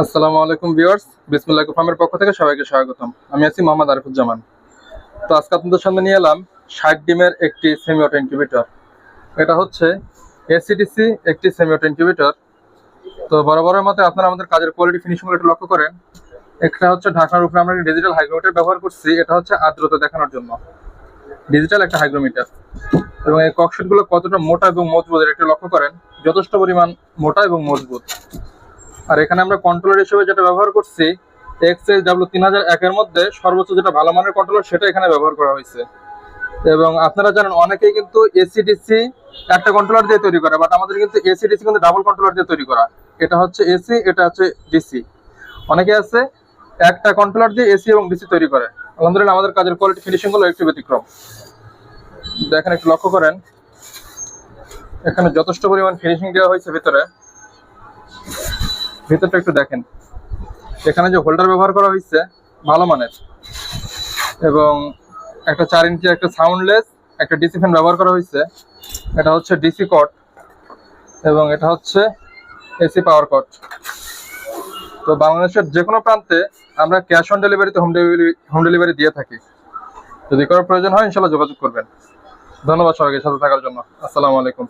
আসসালামু আলাইকুম ভিউয়ার্স, বিসমুল্লাহ ফার্মের পক্ষ থেকে সবাইকে স্বাগতম। আমি আছি মোহাম্মদ আরিফুজ্জামান। তো আজকে আপনাদের সামনে নিয়ে এলাম ষাট ডিমের একটি সেমি অটো ইনকিউবেটর এটা হচ্ছে এসিডিসি একটি সেমি অটো ইনকিউবেটর তো বরাবরের মতো আপনারা আমাদের কাজের কোয়ালিটি ফিনিশিংগুলো একটু লক্ষ্য করেন। একটা হচ্ছে ঢাকনার উপরে আমরা ডিজিটাল হাইগ্রোমিটার ব্যবহার করছি, এটা হচ্ছে আর্দ্রতা দেখানোর জন্য। ডিজিটাল একটা হাইগ্রোমিটার এবং এই ককশিটগুলো কতটা মোটা এবং মজবুত, এটা একটু লক্ষ্য করেন। যথেষ্ট পরিমাণ মোটা এবং মজবুত। আর এখানে আমরা কন্ট্রোলার হিসেবে যেটা ব্যবহার করছি এক্স এস ডাব্লিউ তিন হাজার একের মধ্যে সর্বোচ্চ যেটা ভালো মানের কন্ট্রোলার সেটা এখানে ব্যবহার করা হয়েছে। এবং আপনারা জানেন অনেকেই কিন্তু এসিডিসি একটা কন্ট্রোলার দিয়ে তৈরি করে বাট আমাদের কিন্তু এসিডিসি কিন্তু ডাবল কন্ট্রোলার দিয়ে তৈরি করা। এটা হচ্ছে এসি এটা হচ্ছে ডিসি অনেকে আছে একটা কন্ট্রোলার দিয়ে এসি এবং ডিসি তৈরি করে। আলহামদুলিল্লাহ, আমাদের কাজের কোয়ালিটি ফিনিশিংগুলো একটু ব্যতিক্রম। দেখেন, একটু লক্ষ্য করেন। এখানে যথেষ্ট পরিমাণ ফিনিশিং দেওয়া হয়েছে ভিতরে। ভিতরটা একটু দেখেন। এখানে যে হোল্ডার ব্যবহার করা হয়েছে, ভালো মানের। এবং একটা চার ইঞ্চি, একটা সাউন্ডলেস, একটা ডিসি ফ্যান ব্যবহার করা হয়েছে। এটা হচ্ছে ডিসি কট এবং এটা হচ্ছে এসি পাওয়ার কট। তো বাংলাদেশের যে কোনো প্রান্তে আমরা ক্যাশ অন ডেলিভারিতে হোম ডেলিভারি হোম ডেলিভারি দিয়ে থাকি। যদি করার প্রয়োজন হয়, ইনশাল্লাহ যোগাযোগ করবেন। ধন্যবাদ সবাইকে, সাথে থাকার জন্য। আসসালামু আলাইকুম।